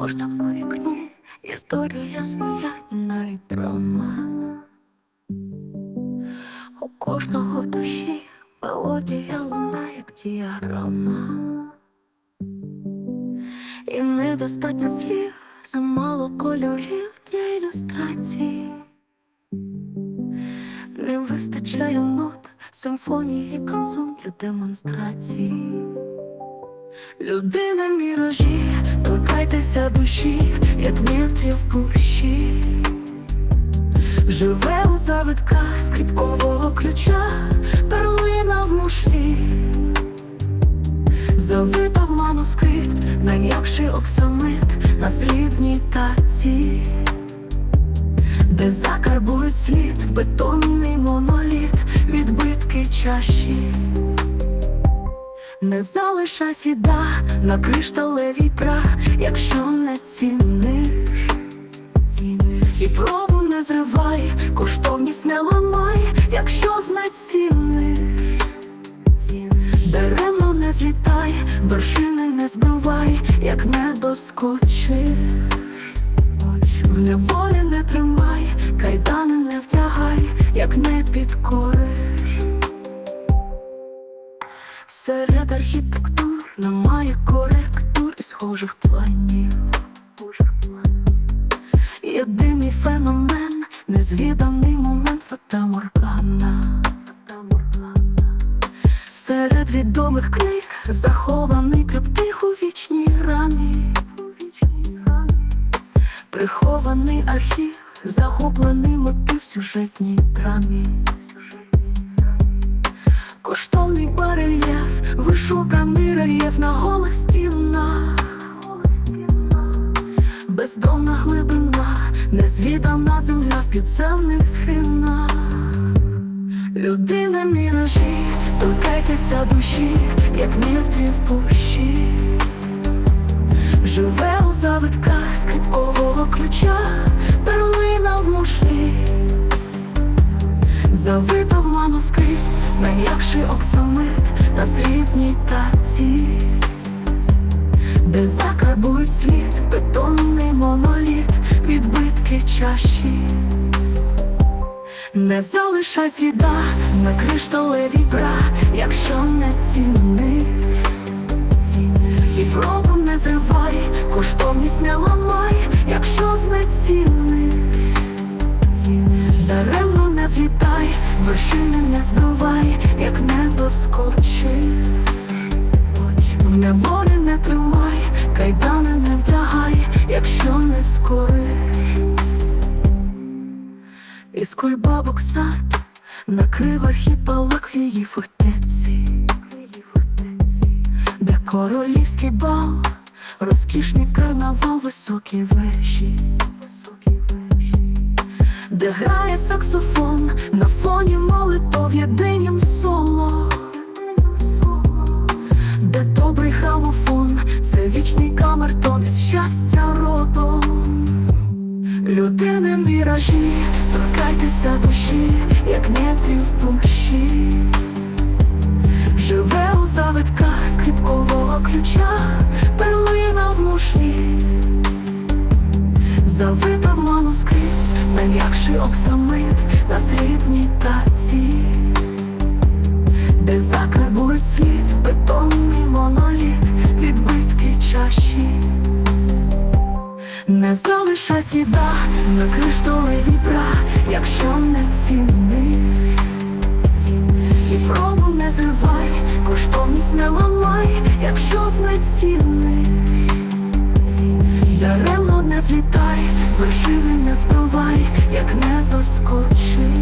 кожному вікні історія своя і драма. У кожного в душі мелодія луна, як діаграма. І недостатньо слів, замало кольорів для ілюстрацій. Не вистачає нот, симфонії, канцон для демонстрацій. Людина міражі, торкайтеся душі, як метрів пущі. Живе у завитках скрипкового ключа, перлина в мушлі, завита в манускрипт, найм'якший оксамит на срібній таці, де закарбують слід бетонний моноліт, відбитки чаші. Не залишай сліда на кришталевій прах, якщо не ціниш, і пробу не зривай, коштовність не ламай, якщо знеціниш, даремно не злітай, вершини не збивай, як не доскочиш, в неволі архітектур немає коректур і схожих планів. Єдиний феномен, незвіданий момент фатаморгана. Серед відомих книг захований криптих у вічній рамі. Прихований архів, загублений мотив в сюжетній драмі. Коштовний барельєф, вишуканий рельєф на голих стінах, бездомна глибина, незвідана земля в підземних схинах. Людина міражі, торкайтеся душі, як метрів пущі. Живе у завитках скрипкового ключа, Завита в манускрипт, найм'якший оксамит на срібній таці, де закарбують слід бетонний моноліт, відбитки чаші. Не залишай сліда на кришталевій бра, якщо не ціниш, і пробу не зривай, коштовність не ламай, якщо знеціниш. Злітай, вершини не збивай, як не доскочиш В неволі не тримай, кайдани не вдягай, якщо не скориш Із кульбабок сад накрив архіпелаг в її фортеці, де королівський бал, розкішний карнавал, високі вежі де грає саксофон на фоні молитов єдинім соло, де добрий грамофон, це вічний камертон із щастя родом. Людини міражі, торкайтеся душі, як метрів пущі. Живе у завитках Не залишай сліда на кришталевій вібра, якщо не ціни. І пробу не зривай, коштовність не ламай, якщо знеціниш Даремно не злітай, вершини не збивай, як не доскочиш